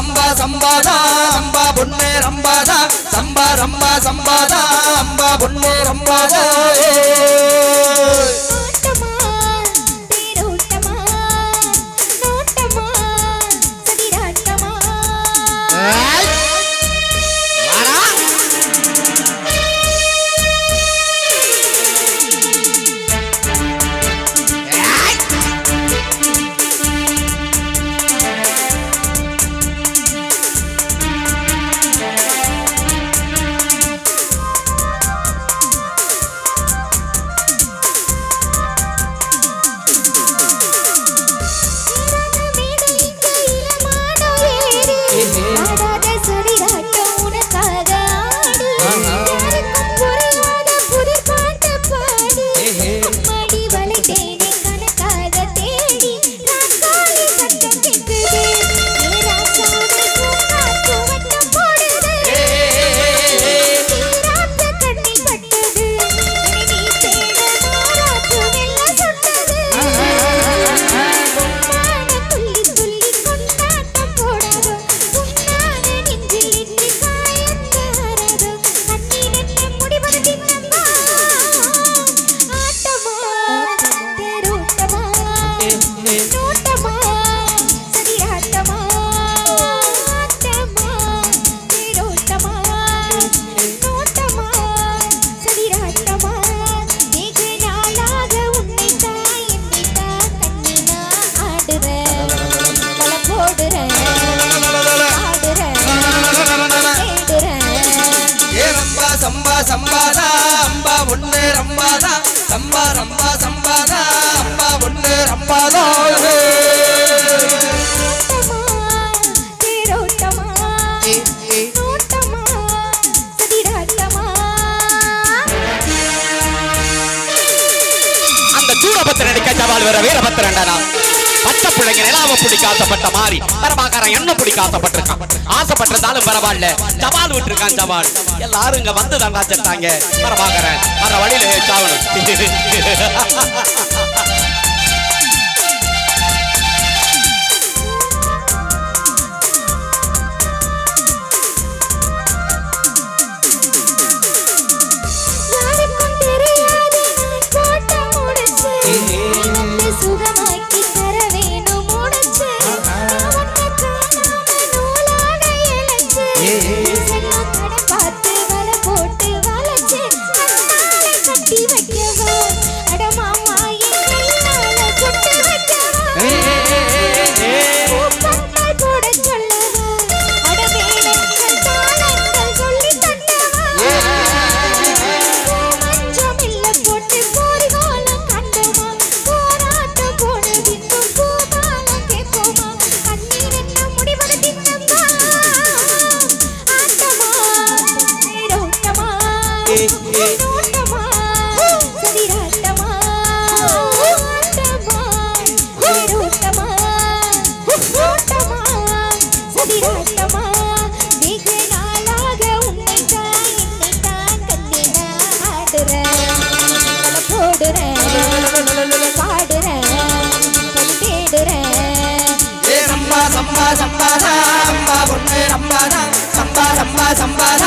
சம்பா சம்பாதா அம்பா பொண்ணே ரம்பாதா சம்பா ரம்பா சம்பாதா அம்பா பொண்ணே ரம்பாதா சம்பாதா அம்பா ஒண்ணு ரம்பாதா சம்பா ரம்பா சம்பாதா அம்பா ஒண்ணு ரம்பாதா சூலபத்திரன் கஜவால் வேற வீரபத்திரண்டனா பச்சை பிள்ளைங்க நிலாவை பிடிக்க ஆசைப்பட்ட மாதிரி. பரமாக்காரன் என்ன பிடிக்க ஆசைப்பட்டிருக்கான் ஆசைப்பட்டிருந்தாலும் பரவாயில்ல. ஜவால் விட்டுருக்கான் ஜவால். எல்லாரும் இங்க வந்து தான் காய்ச்சிட்டாங்க பரமாக்காரன் வர வழியில சாவணும் సంపాద సంపాద అంబా పుణ్యే సంపాద సంపా సంపా సంపాద